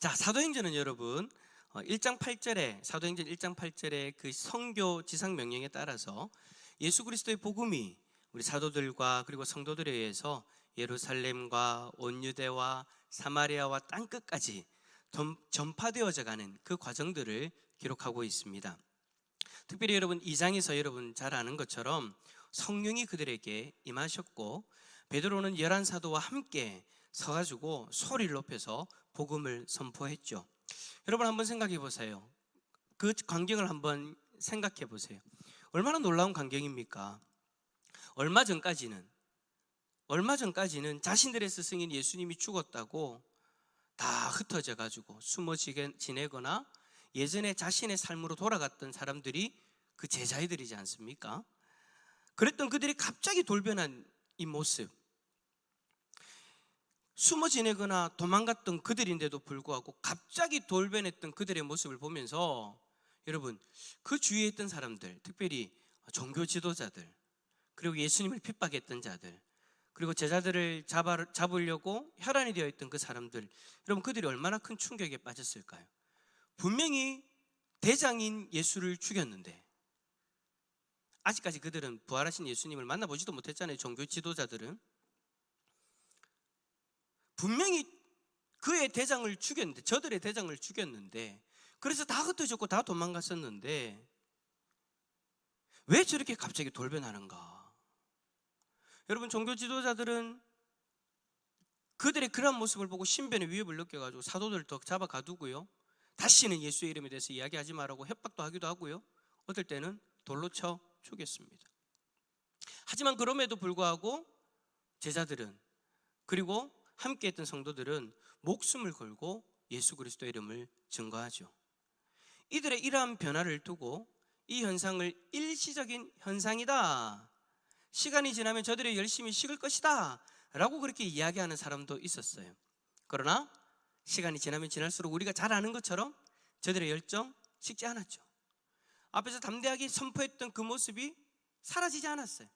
자, 사도행전은 여러분 1장 8절에 사도행전 1장 8절에 그 성교 지상 명령에 따라서 예수 그리스도의 복음이 우리 사도들과 그리고 성도들에 의해서 예루살렘과 온 유대와 사마리아와 땅 끝까지 전- 전파되어져 가는 그 과정들을 기록하고 있습니다. 특별히 여러분 2장에서 여러분 잘 아는 것처럼 성령이 그들에게 임하셨고 베드로는 열한 사도와 함께 서가지고 소리를 높여서 복음을 선포했죠. 여러분 한번 생각해 보세요. 그 광경을 한번 생각해 보세요. 얼마나 놀라운 광경입니까? 얼마 전까지는 얼마 전까지는 자신들의 스승인 예수님이 죽었다고 다 흩어져 가지고 숨어 지내거나 예전에 자신의 삶으로 돌아갔던 사람들이 그 제자애들이지 않습니까? 그랬던 그들이 갑자기 돌변한 이 모습 숨어 지내거나 도망갔던 그들인데도 불구하고 갑자기 돌변했던 그들의 모습을 보면서 여러분 그 주위에 있던 사람들 특별히 종교 지도자들 그리고 예수님을 핍박했던 자들 그리고 제자들을 잡아, 잡으려고 혈안이 되어 있던 그 사람들 여러분 그들이 얼마나 큰 충격에 빠졌을까요? 분명히 대장인 예수를 죽였는데 아직까지 그들은 부활하신 예수님을 만나보지도 못했잖아요 종교 지도자들은 분명히 그의 대장을 죽였는데 저들의 대장을 죽였는데 그래서 다 흩어졌고 다 도망갔었는데 왜 저렇게 갑자기 돌변하는가? 여러분 종교 지도자들은 그들의 그런 모습을 보고 신변의 위협을 느껴가지고 사도들을 더 잡아 가두고요. 다시는 예수의 이름에 대해서 이야기하지 말라고 협박도 하기도 하고요. 어떨 때는 돌로 쳐 죽였습니다. 하지만 그럼에도 불구하고 제자들은 그리고 함께 했던 성도들은 목숨을 걸고 예수 그리스도의 이름을 증거하죠. 이들의 이러한 변화를 두고 이 현상을 일시적인 현상이다. 시간이 지나면 저들이 열심히 식을 것이다. 라고 그렇게 이야기하는 사람도 있었어요. 그러나 시간이 지나면 지날수록 우리가 잘 아는 것처럼 저들의 열정 식지 않았죠. 앞에서 담대하게 선포했던 그 모습이 사라지지 않았어요.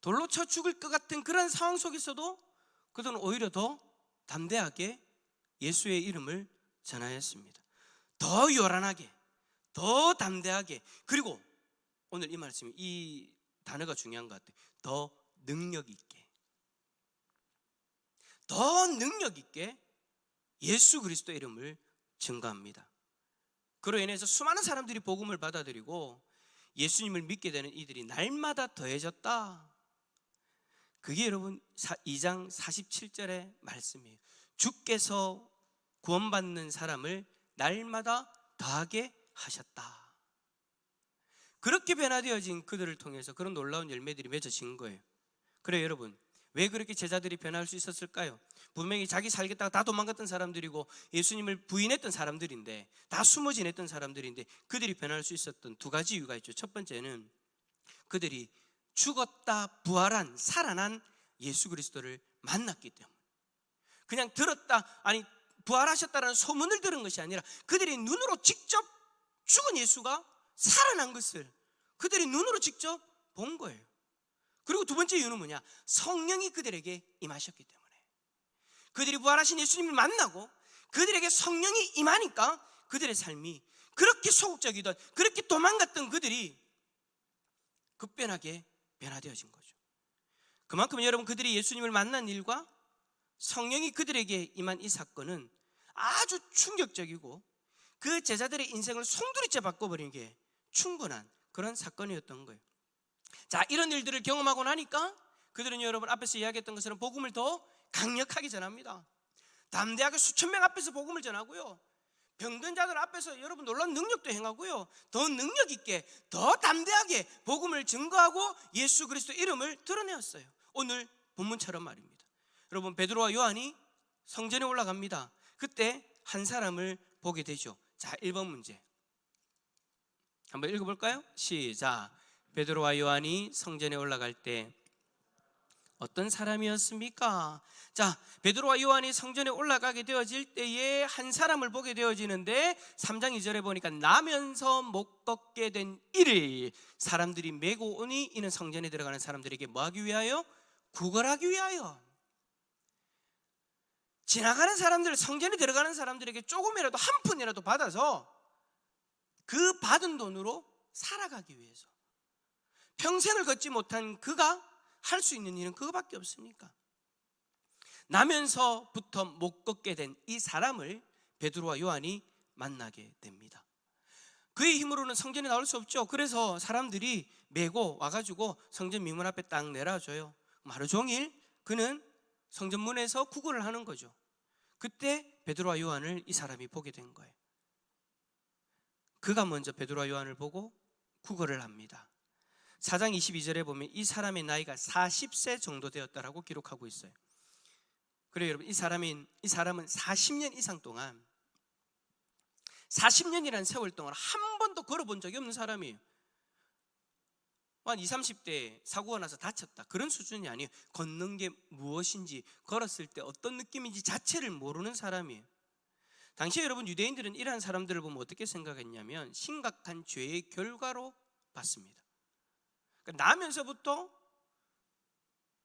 돌로 쳐 죽을 것 같은 그런 상황 속에서도 그들은 오히려 더 담대하게 예수의 이름을 전하였습니다. 더 요란하게, 더 담대하게, 그리고 오늘 이 말씀이 이 단어가 중요한 것 같아요. 더 능력 있게, 더 능력 있게 예수 그리스도의 이름을 증거합니다. 그로 인해서 수많은 사람들이 복음을 받아들이고 예수님을 믿게 되는 이들이 날마다 더해졌다. 그게 여러분 2장 47절의 말씀이에요. 주께서 구원받는 사람을 날마다 더하게 하셨다. 그렇게 변화되어진 그들을 통해서 그런 놀라운 열매들이 맺어진 거예요. 그래 여러분 왜 그렇게 제자들이 변할 수 있었을까요? 분명히 자기 살겠다가 다 도망갔던 사람들이고 예수님을 부인했던 사람들인데 다 숨어 지냈던 사람들인데 그들이 변할 수 있었던 두 가지 이유가 있죠. 첫 번째는 그들이 죽었다 부활한 살아난 예수 그리스도를 만났기 때문에 그냥 들었다 아니 부활하셨다라는 소문을 들은 것이 아니라 그들이 눈으로 직접 죽은 예수가 살아난 것을 그들이 눈으로 직접 본 거예요. 그리고 두 번째 이유는 뭐냐? 성령이 그들에게 임하셨기 때문에 그들이 부활하신 예수님을 만나고 그들에게 성령이 임하니까 그들의 삶이 그렇게 소극적이던 그렇게 도망갔던 그들이 급변하게 변화되어진 거죠. 그만큼 여러분 그들이 예수님을 만난 일과 성령이 그들에게 임한 이 사건은 아주 충격적이고 그 제자들의 인생을 송두리째 바꿔버린 게 충분한 그런 사건이었던 거예요. 자, 이런 일들을 경험하고 나니까 그들은 여러분 앞에서 이야기했던 것처럼 복음을 더 강력하게 전합니다. 담대하게 수천 명 앞에서 복음을 전하고요. 병든 자들 앞에서 여러분 놀라운 능력도 행하고요. 더 능력 있게, 더 담대하게 복음을 증거하고 예수 그리스도 이름을 드러내었어요. 오늘 본문처럼 말입니다. 여러분 베드로와 요한이 성전에 올라갑니다. 그때 한 사람을 보게 되죠. 자, 1번 문제. 한번 읽어 볼까요? 시작. 베드로와 요한이 성전에 올라갈 때 어떤 사람이었습니까? 자, 베드로와 요한이 성전에 올라가게 되어질 때에 한 사람을 보게 되어지는데 3장 2절에 보니까 나면서 못 걷게 된 이를 사람들이 메고 오니 이는 성전에 들어가는 사람들에게 뭐 하기 위하여? 구걸하기 위하여. 지나가는 사람들, 성전에 들어가는 사람들에게 조금이라도 한 푼이라도 받아서 그 받은 돈으로 살아가기 위해서 평생을 걷지 못한 그가 할 수 있는 일은 그거밖에 없으니까 나면서부터 못 걷게 된 이 사람을 베드로와 요한이 만나게 됩니다. 그의 힘으로는 성전에 나올 수 없죠. 그래서 사람들이 메고 와가지고 성전 미문 앞에 딱 내려줘요. 하루 종일 그는 성전문에서 구걸을 하는 거죠. 그때 베드로와 요한을 이 사람이 보게 된 거예요. 그가 먼저 베드로와 요한을 보고 구걸을 합니다. 4장 22절에 보면 이 사람의 나이가 40세 정도 되었다라고 기록하고 있어요. 그래요, 여러분. 이 사람인 이 사람은 40년 이상 동안 40년이라는 세월 동안 한 번도 걸어본 적이 없는 사람이에요. 한 20, 30대 사고가 나서 다쳤다. 그런 수준이 아니에요. 걷는 게 무엇인지, 걸었을 때 어떤 느낌인지 자체를 모르는 사람이에요. 당시 여러분 유대인들은 이러한 사람들을 보면 어떻게 생각했냐면 심각한 죄의 결과로 봤습니다. 그러니까 나면서부터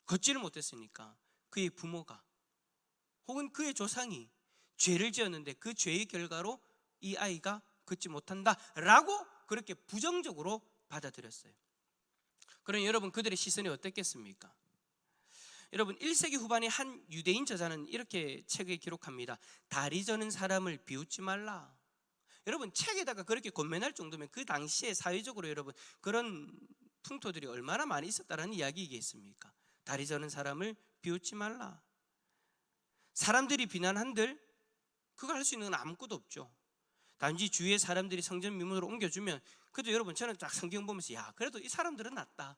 걷지를 못했으니까 그의 부모가 혹은 그의 조상이 죄를 지었는데 그 죄의 결과로 이 아이가 걷지 못한다라고 그렇게 부정적으로 받아들였어요. 그럼 여러분 그들의 시선이 어땠겠습니까? 여러분 1세기 후반에 한 유대인 저자는 이렇게 책에 기록합니다. 다리 저는 사람을 비웃지 말라. 여러분 책에다가 그렇게 권면할 정도면 그 당시에 사회적으로 여러분 그런 풍토들이 얼마나 많이 있었다라는 이야기이겠습니까? 다리 저는 사람을 비웃지 말라. 사람들이 비난한들 그거 할 수 있는 건 아무것도 없죠. 단지 주위의 사람들이 성전 미문으로 옮겨주면 그래도 여러분 저는 딱 성경 보면서 야 그래도 이 사람들은 낫다.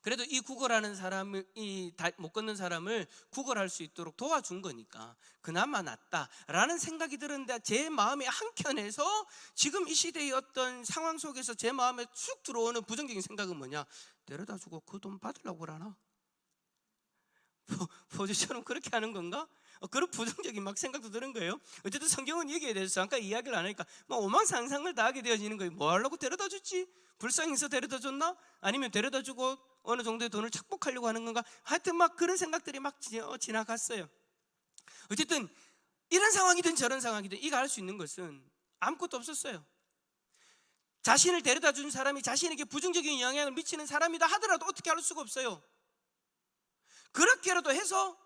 그래도 이 구걸하는 사람을 이못 걷는 사람을 구걸할 수 있도록 도와준 거니까 그나마 낫다라는 생각이 들었는데 제 마음의 한 켠에서 지금 이 시대의 어떤 상황 속에서 제 마음에 쑥 들어오는 부정적인 생각은 뭐냐 데려다 주고 그 돈 받으려고 그러나 포지처럼 그렇게 하는 건가? 어, 그런 부정적인 막 생각도 드는 거예요. 어쨌든 성경은 여기에 대해서 잠깐 이야기를 안 하니까 막 오만 상상을 다 하게 되어지는 거예요. 뭐 하려고 데려다 줬지? 불쌍해서 데려다 줬나? 아니면 데려다 주고 어느 정도의 돈을 착복하려고 하는 건가? 하여튼 막 그런 생각들이 막 지- 어, 지나갔어요. 어쨌든 이런 상황이든 저런 상황이든 이거 할수 있는 것은 아무것도 없었어요. 자신을 데려다 준 사람이 자신에게 부정적인 영향을 미치는 사람이다 하더라도 어떻게 할 수가 없어요. 그렇게라도 해서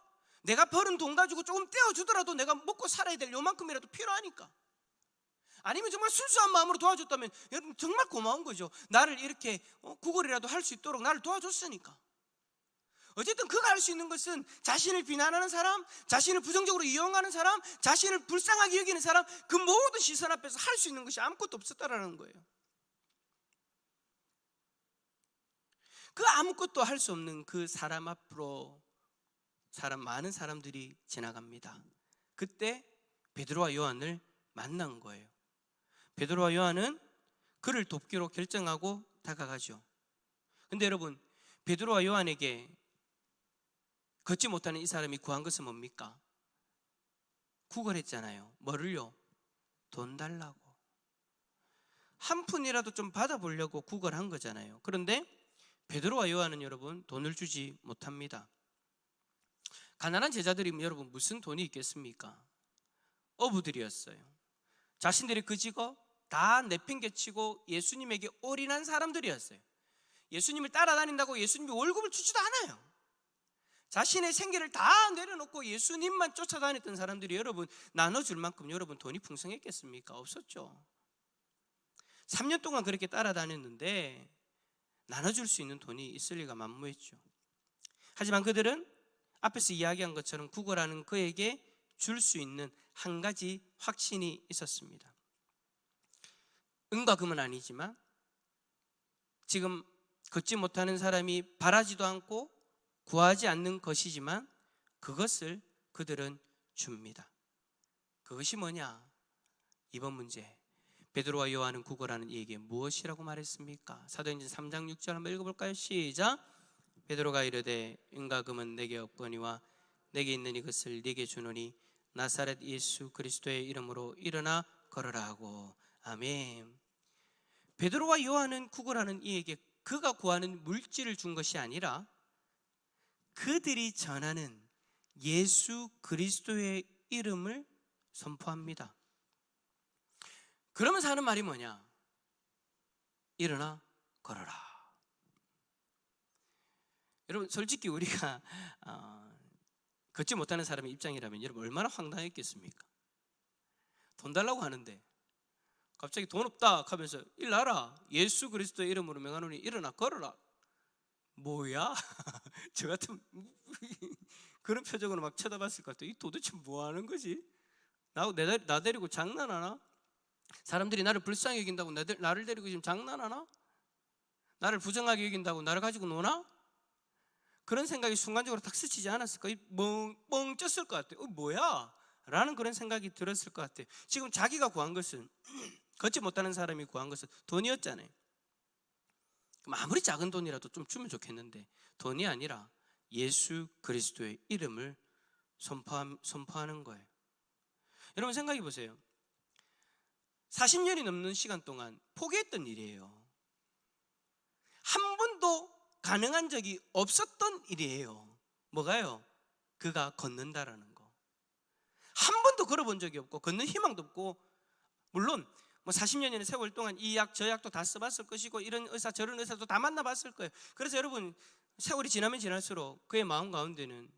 내가 벌은 돈 가지고 조금 떼어주더라도 내가 먹고 살아야 될 요만큼이라도 필요하니까. 아니면 정말 순수한 마음으로 도와줬다면 여러분 정말 고마운 거죠. 나를 이렇게 어, 구걸이라도 할 수 있도록 나를 도와줬으니까. 어쨌든 그가 할 수 있는 것은 자신을 비난하는 사람, 자신을 부정적으로 이용하는 사람, 자신을 불쌍하게 여기는 사람, 그 모든 시선 앞에서 할 수 있는 것이 아무것도 없었다라는 거예요. 그 아무것도 할 수 없는 그 사람 앞으로 사람 많은 사람들이 지나갑니다. 그때 베드로와 요한을 만난 거예요. 베드로와 요한은 그를 돕기로 결정하고 다가가죠. 근데 여러분, 베드로와 요한에게 걷지 못하는 이 사람이 구한 것은 뭡니까? 구걸했잖아요. 뭐를요? 돈 달라고. 한 푼이라도 좀 받아보려고 구걸한 거잖아요. 그런데 베드로와 요한은 여러분 돈을 주지 못합니다. 가난한 제자들이 여러분 무슨 돈이 있겠습니까? 어부들이었어요. 자신들의 그 직업 다 내팽개치고 예수님에게 올인한 사람들이었어요. 예수님을 따라다닌다고 예수님이 월급을 주지도 않아요. 자신의 생계를 다 내려놓고 예수님만 쫓아다녔던 사람들이 여러분 나눠줄 만큼 여러분 돈이 풍성했겠습니까? 없었죠. 3년 동안 그렇게 따라다녔는데 나눠줄 수 있는 돈이 있을 리가 만무했죠. 하지만 그들은 앞에서 이야기한 것처럼 구걸하는 그에게 줄 수 있는 한 가지 확신이 있었습니다. 은과 금은 아니지만 지금 걷지 못하는 사람이 바라지도 않고 구하지 않는 것이지만 그것을 그들은 줍니다. 그것이 뭐냐? 이번 문제. 베드로와 요한은 구걸하는 이에게 무엇이라고 말했습니까? 사도행전 3장 6절 한번 읽어볼까요? 시작. 베드로가 이르되 은과 금은 내게 없거니와 내게 있는 이것을 네게 주노니 나사렛 예수 그리스도의 이름으로 일어나 걸어라 하고 아멘. 베드로와 요한은 구걸하는 이에게 그가 구하는 물질을 준 것이 아니라 그들이 전하는 예수 그리스도의 이름을 선포합니다. 그러면서 하는 말이 뭐냐? 일어나 걸어라. 여러분 솔직히 우리가 어, 걷지 못하는 사람의 입장이라면 여러분 얼마나 황당했겠습니까? 돈 달라고 하는데 갑자기 돈 없다 하면서 일나라 예수 그리스도의 이름으로 명하노니 일어나 걸어라. 뭐야? 저 같은 그런 표정으로 막 쳐다봤을 것 같아. 이 도대체 뭐 하는 거지? 나, 내, 나 데리고 장난하나? 사람들이 나를 불쌍히 여긴다고 나를 데리고 지금 장난하나? 나를 부정하게 여긴다고 나를 가지고 노나? 그런 생각이 순간적으로 탁 스치지 않았을까? 멍, 뻥 쪘을 것 같아요. 어, 뭐야? 라는 그런 생각이 들었을 것 같아요. 지금 자기가 구한 것은 걷지 못하는 사람이 구한 것은 돈이었잖아요. 아무리 작은 돈이라도 좀 주면 좋겠는데 돈이 아니라 예수 그리스도의 이름을 선포함, 선포하는 거예요. 여러분 생각해 보세요. 40년이 넘는 시간 동안 포기했던 일이에요. 한 번도 가능한 적이 없었던 일이에요. 뭐가요? 그가 걷는다라는 거. 한 번도 걸어본 적이 없고 걷는 희망도 없고 물론 뭐 40년이나 세월 동안 이 약 저 약도 다 써봤을 것이고 이런 의사 저런 의사도 다 만나봤을 거예요. 그래서 여러분 세월이 지나면 지날수록 그의 마음 가운데는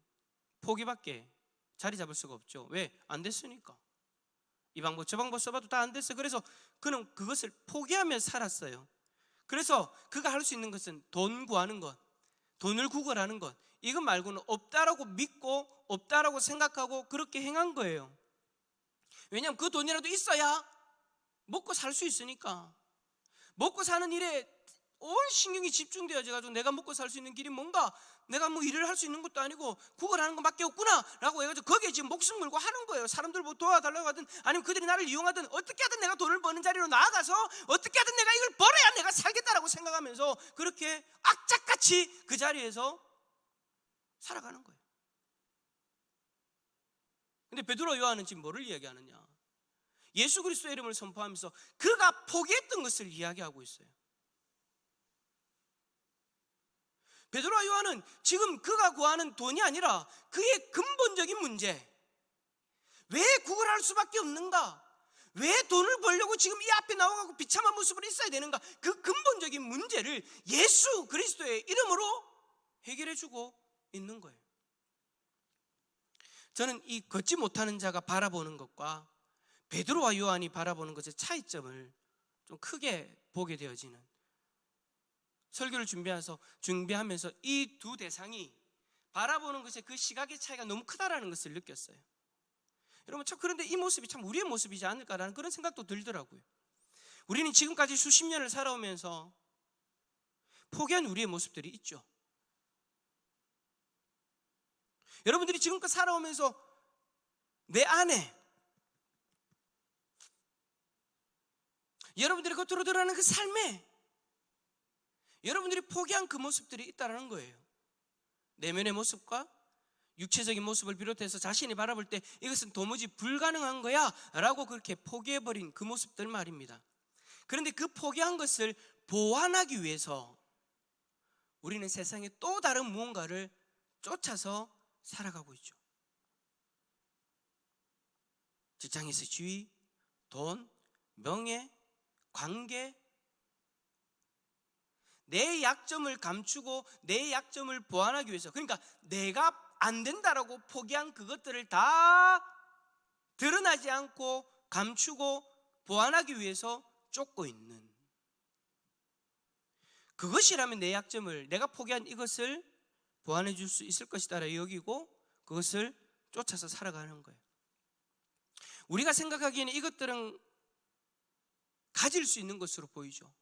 포기밖에 자리 잡을 수가 없죠. 왜? 안 됐으니까. 이 방법 저 방법 써봐도 다 안 됐어. 그래서 그는 그것을 포기하며 살았어요. 그래서 그가 할 수 있는 것은 돈 구하는 것, 돈을 구걸하는 것, 이것 말고는 없다라고 믿고 없다라고 생각하고 그렇게 행한 거예요. 왜냐하면 그 돈이라도 있어야 먹고 살 수 있으니까. 먹고 사는 일에 온 신경이 집중되어져 가지고 내가 먹고 살 수 있는 길이 뭔가 내가 뭐 일을 할 수 있는 것도 아니고 구걸하는 것밖에 없구나라고 해가지고 거기에 지금 목숨 걸고 하는 거예요. 사람들 뭐 도와달라고 하든 아니면 그들이 나를 이용하든 어떻게 하든 내가 돈을 버는 자리로 나아가서 어떻게 하든 내가 이걸 벌어야 내가 살겠다라고 생각하면서 그렇게 악착같이 그 자리에서 살아가는 거예요. 근데 베드로 요한은 지금 뭐를 이야기하느냐? 예수 그리스도의 이름을 선포하면서 그가 포기했던 것을 이야기하고 있어요. 베드로와 요한은 지금 그가 구하는 돈이 아니라 그의 근본적인 문제. 왜 구걸할 수밖에 없는가? 왜 돈을 벌려고 지금 이 앞에 나와가고 비참한 모습으로 있어야 되는가? 그 근본적인 문제를 예수 그리스도의 이름으로 해결해 주고 있는 거예요. 저는 이 걷지 못하는 자가 바라보는 것과 베드로와 요한이 바라보는 것의 차이점을 좀 크게 보게 되어지는 설교를 준비해서 준비하면서 이 두 대상이 바라보는 것의 그 시각의 차이가 너무 크다라는 것을 느꼈어요. 여러분 참 그런데 이 모습이 참 우리의 모습이지 않을까라는 그런 생각도 들더라고요. 우리는 지금까지 수십 년을 살아오면서 포기한 우리의 모습들이 있죠. 여러분들이 지금껏 살아오면서 내 안에 여러분들이 겉으로 드러나는 그 삶에 여러분들이 포기한 그 모습들이 있다는 거예요. 내면의 모습과 육체적인 모습을 비롯해서 자신이 바라볼 때 이것은 도무지 불가능한 거야 라고 그렇게 포기해버린 그 모습들 말입니다. 그런데 그 포기한 것을 보완하기 위해서 우리는 세상에 또 다른 무언가를 쫓아서 살아가고 있죠. 직장에서 지위, 돈, 명예, 관계, 내 약점을 감추고 내 약점을 보완하기 위해서 그러니까 내가 안 된다라고 포기한 그것들을 다 드러나지 않고 감추고 보완하기 위해서 쫓고 있는 그것이라면 내 약점을 내가 포기한 이것을 보완해 줄 수 있을 것이다라 여기고 그것을 쫓아서 살아가는 거예요. 우리가 생각하기에는 이것들은 가질 수 있는 것으로 보이죠.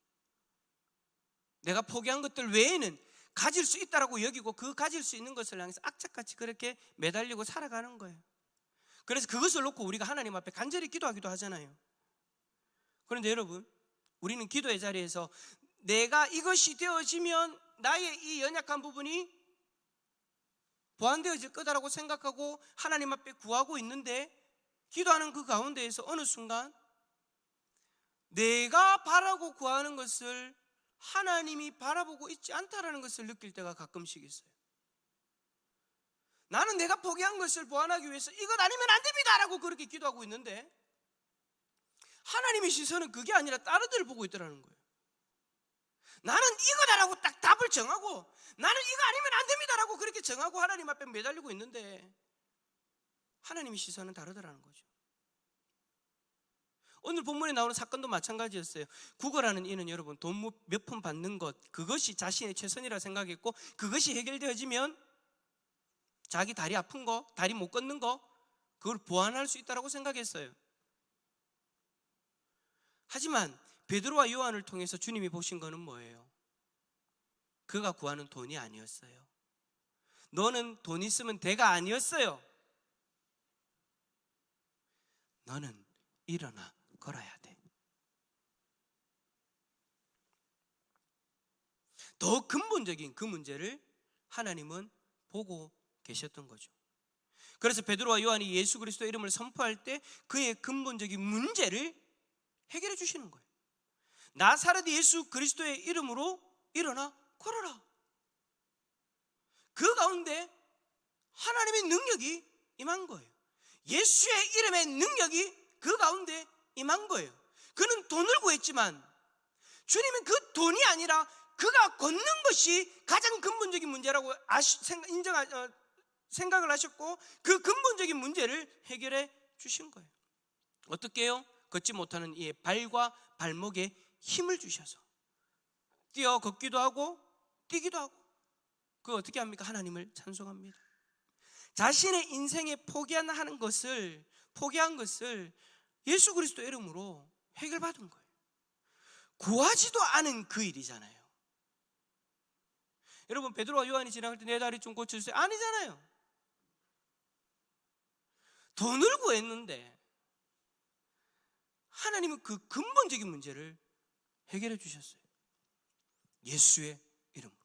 내가 포기한 것들 외에는 가질 수 있다라고 여기고 그 가질 수 있는 것을 향해서 악착같이 그렇게 매달리고 살아가는 거예요. 그래서 그것을 놓고 우리가 하나님 앞에 간절히 기도하기도 하잖아요. 그런데 여러분, 우리는 기도의 자리에서 내가 이것이 되어지면 나의 이 연약한 부분이 보완되어질 거다라고 생각하고 하나님 앞에 구하고 있는데 기도하는 그 가운데에서 어느 순간 내가 바라고 구하는 것을 하나님이 바라보고 있지 않다라는 것을 느낄 때가 가끔씩 있어요. 나는 내가 포기한 것을 보완하기 위해서 이것 아니면 안 됩니다라고 그렇게 기도하고 있는데 하나님의 시선은 그게 아니라 다른 데를 보고 있더라는 거예요. 나는 이거다라고 딱 답을 정하고 나는 이거 아니면 안 됩니다라고 그렇게 정하고 하나님 앞에 매달리고 있는데 하나님의 시선은 다르더라는 거죠. 오늘 본문에 나오는 사건도 마찬가지였어요. 구걸하는 이는 여러분 돈 몇 푼 받는 것 그것이 자신의 최선이라 생각했고 그것이 해결되어지면 자기 다리 아픈 거, 다리 못 걷는 거 그걸 보완할 수 있다라고 생각했어요. 하지만 베드로와 요한을 통해서 주님이 보신 거는 뭐예요? 그가 구하는 돈이 아니었어요. 너는 돈 있으면 대가 아니었어요. 너는 일어나 걸어야 돼. 더 근본적인 그 문제를 하나님은 보고 계셨던 거죠. 그래서 베드로와 요한이 예수 그리스도의 이름을 선포할 때 그의 근본적인 문제를 해결해 주시는 거예요. 나사렛 예수 그리스도의 이름으로 일어나 걸어라. 그 가운데 하나님의 능력이 임한 거예요. 예수의 이름의 능력이 그 가운데 임한 거예요. 그는 돈을 구했지만 주님은 그 돈이 아니라 그가 걷는 것이 가장 근본적인 문제라고 아시, 생각, 인정, 어, 생각을 하셨고 그 근본적인 문제를 해결해 주신 거예요. 어떻게요? 걷지 못하는 이의 발과 발목에 힘을 주셔서 뛰어 걷기도 하고 뛰기도 하고 그 어떻게 합니까? 하나님을 찬송합니다. 자신의 인생에 포기하는 것을 포기한 것을 예수 그리스도 이름으로 해결받은 거예요. 구하지도 않은 그 일이잖아요. 여러분 베드로와 요한이 지나갈 때 내 다리 좀 고쳐주세요. 아니잖아요. 돈을 구했는데 하나님은 그 근본적인 문제를 해결해 주셨어요. 예수의 이름으로.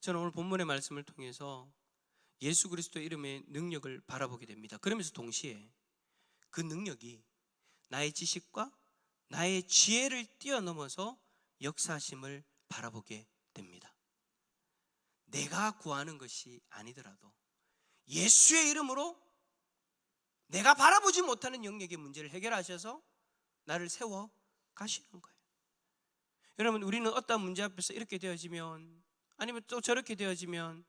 저는 오늘 본문의 말씀을 통해서 예수 그리스도의 이름의 능력을 바라보게 됩니다. 그러면서 동시에 그 능력이 나의 지식과 나의 지혜를 뛰어넘어서 역사심을 바라보게 됩니다. 내가 구하는 것이 아니더라도 예수의 이름으로 내가 바라보지 못하는 영역의 문제를 해결하셔서 나를 세워 가시는 거예요. 여러분, 우리는 어떤 문제 앞에서 이렇게 되어지면 아니면 또 저렇게 되어지면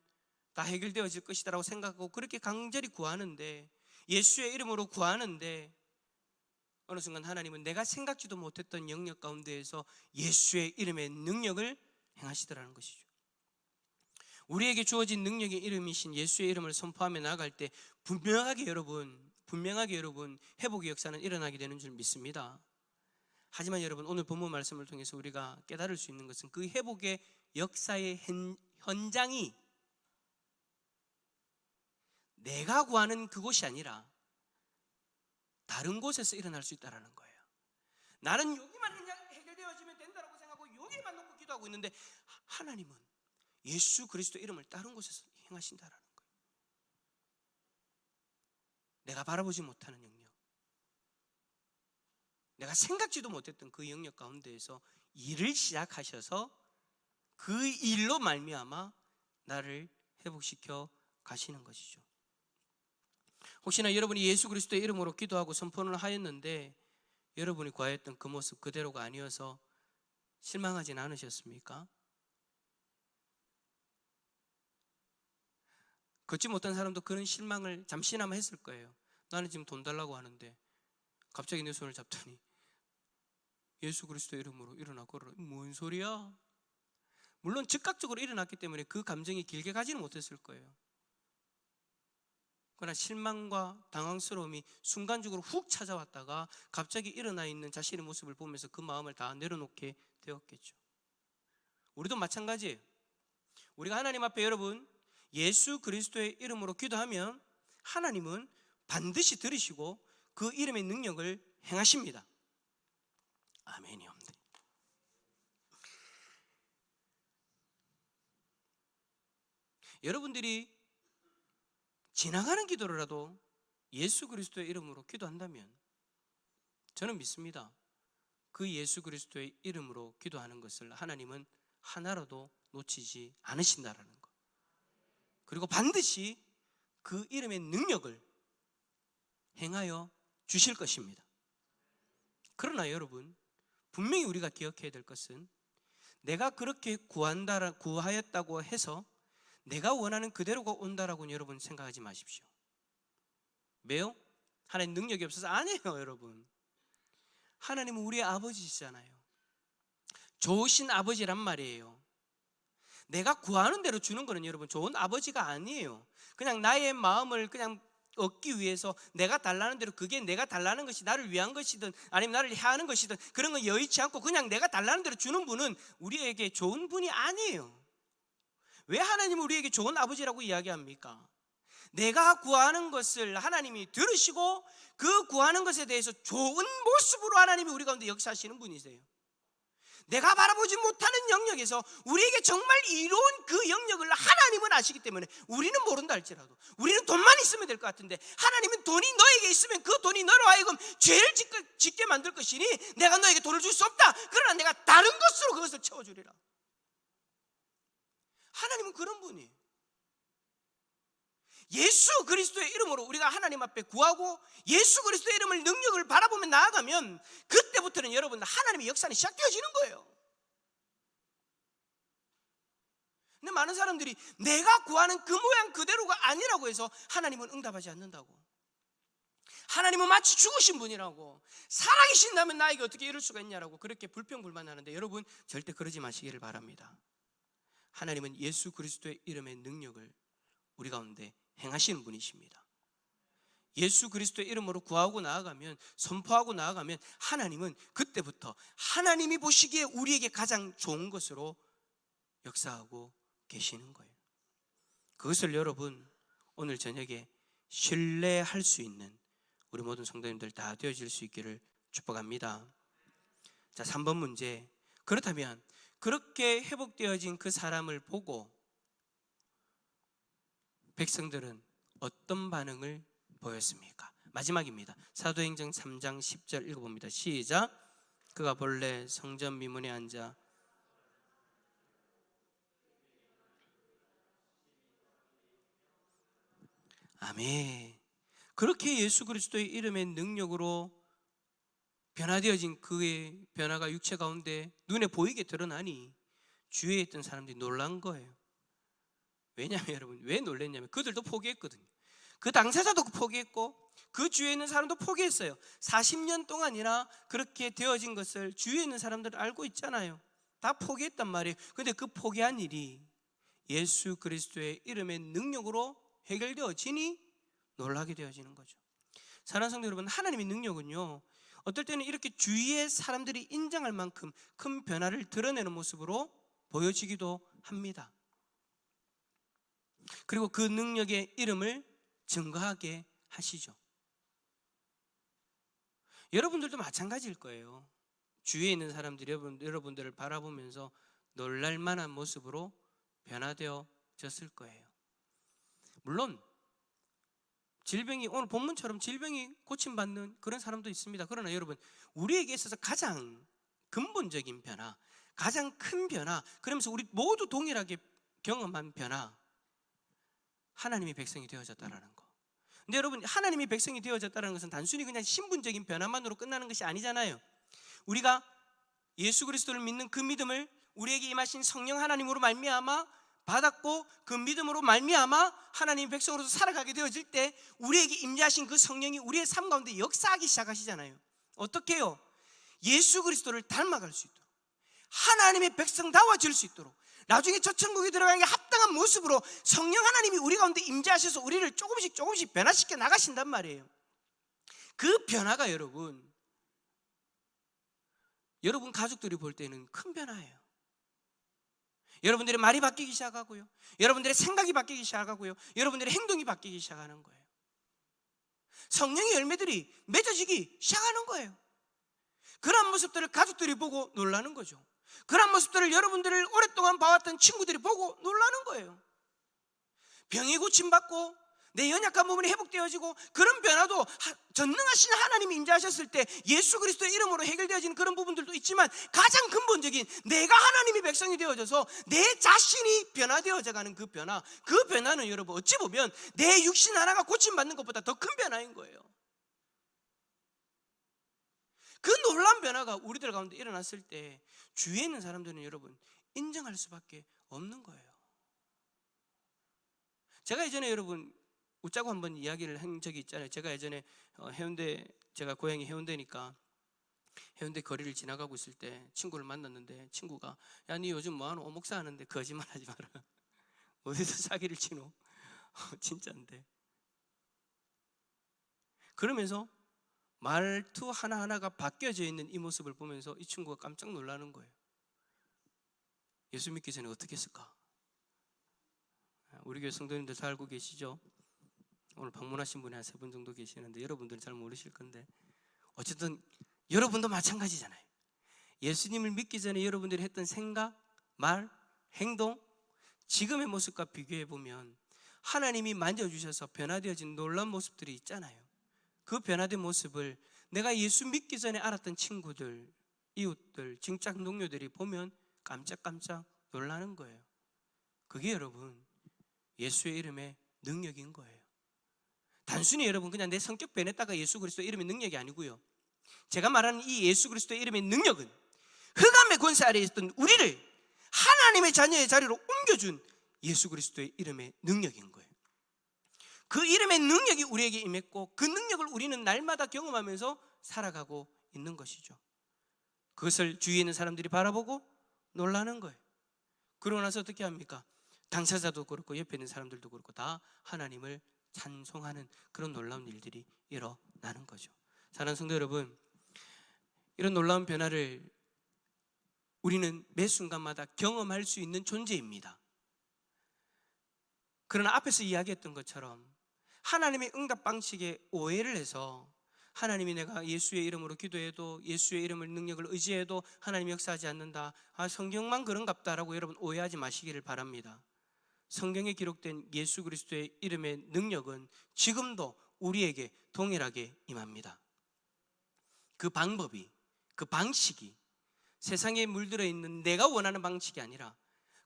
다 해결되어질 것이다라고 생각하고 그렇게 강절히 구하는데 예수의 이름으로 구하는데 어느 순간 하나님은 내가 생각지도 못했던 영역 가운데에서 예수의 이름의 능력을 행하시더라는 것이죠. 우리에게 주어진 능력의 이름이신 예수의 이름을 선포하며 나아갈 때 분명하게 여러분, 분명하게 여러분 회복의 역사는 일어나게 되는 줄 믿습니다. 하지만 여러분 오늘 본문 말씀을 통해서 우리가 깨달을 수 있는 것은 그 회복의 역사의 현장이 내가 구하는 그곳이 아니라 다른 곳에서 일어날 수 있다는 거예요. 나는 여기만 해결되어지면 된다고 생각하고 여기만 놓고 기도하고 있는데 하나님은 예수 그리스도 이름을 다른 곳에서 행하신다라는 거예요. 내가 바라보지 못하는 영역, 내가 생각지도 못했던 그 영역 가운데에서 일을 시작하셔서 그 일로 말미암아 나를 회복시켜 가시는 것이죠. 혹시나 여러분이 예수 그리스도의 이름으로 기도하고 선포를 하였는데 여러분이 구하였던 그 모습 그대로가 아니어서 실망하진 않으셨습니까? 걷지 못한 사람도 그런 실망을 잠시나마 했을 거예요. 나는 지금 돈 달라고 하는데 갑자기 내 손을 잡더니 예수 그리스도 이름으로 일어나 걸어라. 뭔 소리야? 물론 즉각적으로 일어났기 때문에 그 감정이 길게 가지는 못했을 거예요. 그러나 실망과 당황스러움이 순간적으로 훅 찾아왔다가 갑자기 일어나 있는 자신의 모습을 보면서 그 마음을 다 내려놓게 되었겠죠. 우리도 마찬가지예요. 우리가 하나님 앞에 여러분 예수 그리스도의 이름으로 기도하면 하나님은 반드시 들으시고 그 이름의 능력을 행하십니다. 아멘이옵니다. 여러분들이 지나가는 기도라도 예수 그리스도의 이름으로 기도한다면 저는 믿습니다. 그 예수 그리스도의 이름으로 기도하는 것을 하나님은 하나라도 놓치지 않으신다라는 것. 그리고 반드시 그 이름의 능력을 행하여 주실 것입니다. 그러나 여러분, 분명히 우리가 기억해야 될 것은 내가 그렇게 구한다, 구하였다고 해서 내가 원하는 그대로가 온다라고 여러분 생각하지 마십시오. 왜요? 하나님 능력이 없어서 아니에요, 여러분. 하나님은 우리의 아버지시잖아요. 좋으신 아버지란 말이에요. 내가 구하는 대로 주는 거는 여러분 좋은 아버지가 아니에요. 그냥 나의 마음을 그냥 얻기 위해서 내가 달라는 대로 그게 내가 달라는 것이 나를 위한 것이든 아니면 나를 해하는 것이든 그런 건 여의치 않고 그냥 내가 달라는 대로 주는 분은 우리에게 좋은 분이 아니에요. 왜 하나님은 우리에게 좋은 아버지라고 이야기합니까? 내가 구하는 것을 하나님이 들으시고 그 구하는 것에 대해서 좋은 모습으로 하나님이 우리 가운데 역사하시는 분이세요. 내가 바라보지 못하는 영역에서 우리에게 정말 이로운 그 영역을 하나님은 아시기 때문에 우리는 모른다 할지라도 우리는 돈만 있으면 될 것 같은데 하나님은 돈이 너에게 있으면 그 돈이 너로 하여금 죄를 짓게, 만들 것이니 내가 너에게 돈을 줄 수 없다. 그러나 내가 다른 것으로 그것을 채워주리라. 하나님은 그런 분이에요. 예수 그리스도의 이름으로 우리가 하나님 앞에 구하고 예수 그리스도의 이름을 능력을 바라보며 나아가면 그때부터는 여러분 하나님의 역사는 시작되어지는 거예요. 근데 많은 사람들이 내가 구하는 그 모양 그대로가 아니라고 해서 하나님은 응답하지 않는다고. 하나님은 마치 죽으신 분이라고 살아계신다면 나에게 어떻게 이럴 수가 있냐라고 그렇게 불평불만하는데 여러분 절대 그러지 마시기를 바랍니다. 하나님은 예수 그리스도의 이름의 능력을 우리 가운데 행하시는 분이십니다. 예수 그리스도의 이름으로 구하고 나아가면 선포하고 나아가면 하나님은 그때부터 하나님이 보시기에 우리에게 가장 좋은 것으로 역사하고 계시는 거예요. 그것을 여러분 오늘 저녁에 신뢰할 수 있는 우리 모든 성도님들 다 되어질 수 있기를 축복합니다. 자, 3번 문제. 그렇다면 그렇게 회복되어진 그 사람을 보고 백성들은 어떤 반응을 보였습니까? 마지막입니다. 사도행전 3장 10절 읽어봅니다. 시작. 그가 본래 성전 미문에 앉아 아멘. 그렇게 예수 그리스도의 이름의 능력으로 변화되어진 그의 변화가 육체 가운데 눈에 보이게 드러나니 주위에 있던 사람들이 놀란 거예요. 왜냐하면 여러분 왜 놀랬냐면 그들도 포기했거든요. 그 당사자도 포기했고 그 주위에 있는 사람도 포기했어요. 40년 동안이나 그렇게 되어진 것을 주위에 있는 사람들 알고 있잖아요. 다 포기했단 말이에요. 근데 그 포기한 일이 예수 그리스도의 이름의 능력으로 해결되어지니 놀라게 되어지는 거죠. 사랑하는 성도 여러분, 하나님의 능력은요. 어떨 때는 이렇게 주위의 사람들이 인정할 만큼 큰 변화를 드러내는 모습으로 보여지기도 합니다. 그리고 그 능력의 이름을 증거하게 하시죠. 여러분들도 마찬가지일 거예요. 주위에 있는 사람들이 여러분, 여러분들을 바라보면서 놀랄 만한 모습으로 변화되어졌을 거예요. 물론 질병이 오늘 본문처럼 질병이 고침받는 그런 사람도 있습니다. 그러나 여러분 우리에게 있어서 가장 근본적인 변화, 가장 큰 변화, 그러면서 우리 모두 동일하게 경험한 변화, 하나님의 백성이 되어졌다라는 거. 근데 여러분 하나님이 백성이 되어졌다는 것은 단순히 그냥 신분적인 변화만으로 끝나는 것이 아니잖아요. 우리가 예수 그리스도를 믿는 그 믿음을 우리에게 임하신 성령 하나님으로 말미암아 받았고 그 믿음으로 말미암아 하나님 백성으로서 살아가게 되어질 때 우리에게 임재하신 그 성령이 우리의 삶 가운데 역사하기 시작하시잖아요. 어떻게요? 예수 그리스도를 닮아갈 수 있도록 하나님의 백성다워질 수 있도록 나중에 저 천국에 들어가는 게 합당한 모습으로 성령 하나님이 우리 가운데 임재하셔서 우리를 조금씩 조금씩 변화시켜 나가신단 말이에요. 그 변화가 여러분 여러분 가족들이 볼 때는 큰 변화예요. 여러분들의 말이 바뀌기 시작하고요. 여러분들의 생각이 바뀌기 시작하고요. 여러분들의 행동이 바뀌기 시작하는 거예요. 성령의 열매들이 맺어지기 시작하는 거예요. 그런 모습들을 가족들이 보고 놀라는 거죠. 그런 모습들을 여러분들을 오랫동안 봐왔던 친구들이 보고 놀라는 거예요. 병이 고침받고 내 연약한 부분이 회복되어지고 그런 변화도 하- 전능하신 하나님이 임재하셨을 때 예수 그리스도의 이름으로 해결되어지는 그런 부분들도 있지만 가장 근본적인 내가 하나님의 백성이 되어져서 내 자신이 변화되어져 가는 그 변화 그 변화는 여러분 어찌 보면 내 육신 하나가 고침받는 것보다 더 큰 변화인 거예요. 그 놀라운 변화가 우리들 가운데 일어났을 때 주위에 있는 사람들은 여러분 인정할 수밖에 없는 거예요. 제가 예전에 여러분 웃자고 한번 이야기를 한 적이 있잖아요. 제가 예전에 어, 해운대 제가 고향이 해운대니까 해운대 거리를 지나가고 있을 때 친구를 만났는데 친구가 야 니 요즘 뭐하노 목사 하는데 거짓말 하지 마라. 어디서 사기를 치노? 진짜인데. 그러면서 말투 하나 하나가 바뀌어져 있는 이 모습을 보면서 이 친구가 깜짝 놀라는 거예요. 예수 믿기 전에 어떻게 했을까? 우리 교회 성도님들 잘 알고 계시죠? 오늘 방문하신 분이 한 세 분 정도 계시는데 여러분들은 잘 모르실 건데 어쨌든 여러분도 마찬가지잖아요. 예수님을 믿기 전에 여러분들이 했던 생각, 말, 행동, 지금의 모습과 비교해 보면 하나님이 만져주셔서 변화되어진 놀라운 모습들이 있잖아요. 그 변화된 모습을 내가 예수 믿기 전에 알았던 친구들, 이웃들, 직장 동료들이 보면 깜짝깜짝 놀라는 거예요. 그게 여러분 예수의 이름의 능력인 거예요. 단순히 여러분 그냥 내 성격 변했다가 예수 그리스도 이름의 능력이 아니고요. 제가 말하는 이 예수 그리스도의 이름의 능력은 흑암의 권세 아래에 있던 우리를 하나님의 자녀의 자리로 옮겨준 예수 그리스도의 이름의 능력인 거예요. 그 이름의 능력이 우리에게 임했고 그 능력을 우리는 날마다 경험하면서 살아가고 있는 것이죠. 그것을 주위에 있는 사람들이 바라보고 놀라는 거예요. 그러고 나서 어떻게 합니까? 당사자도 그렇고 옆에 있는 사람들도 그렇고 다 하나님을 찬송하는 그런 놀라운 일들이 일어나는 거죠. 사랑하는 성도 여러분, 이런 놀라운 변화를 우리는 매 순간마다 경험할 수 있는 존재입니다. 그러나 앞에서 이야기했던 것처럼 하나님의 응답 방식에 오해를 해서 하나님이 내가 예수의 이름으로 기도해도 예수의 이름을 능력을 의지해도 하나님 역사하지 않는다. 아, 성경만 그런갑다라고 여러분 오해하지 마시기를 바랍니다. 성경에 기록된 예수 그리스도의 이름의 능력은 지금도 우리에게 동일하게 임합니다. 그 방법이, 그 방식이 세상에 물들어 있는 내가 원하는 방식이 아니라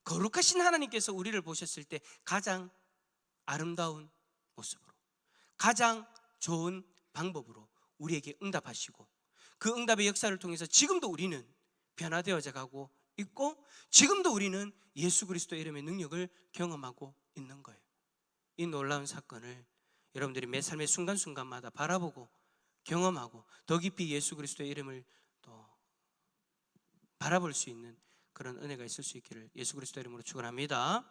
거룩하신 하나님께서 우리를 보셨을 때 가장 아름다운 모습으로, 가장 좋은 방법으로 우리에게 응답하시고 그 응답의 역사를 통해서 지금도 우리는 변화되어져 가고 있고 지금도 우리는 예수 그리스도 이름의 능력을 경험하고 있는 거예요. 이 놀라운 사건을 여러분들이 매 삶의 순간순간마다 바라보고 경험하고 더 깊이 예수 그리스도의 이름을 또 바라볼 수 있는 그런 은혜가 있을 수 있기를 예수 그리스도 이름으로 축원합니다.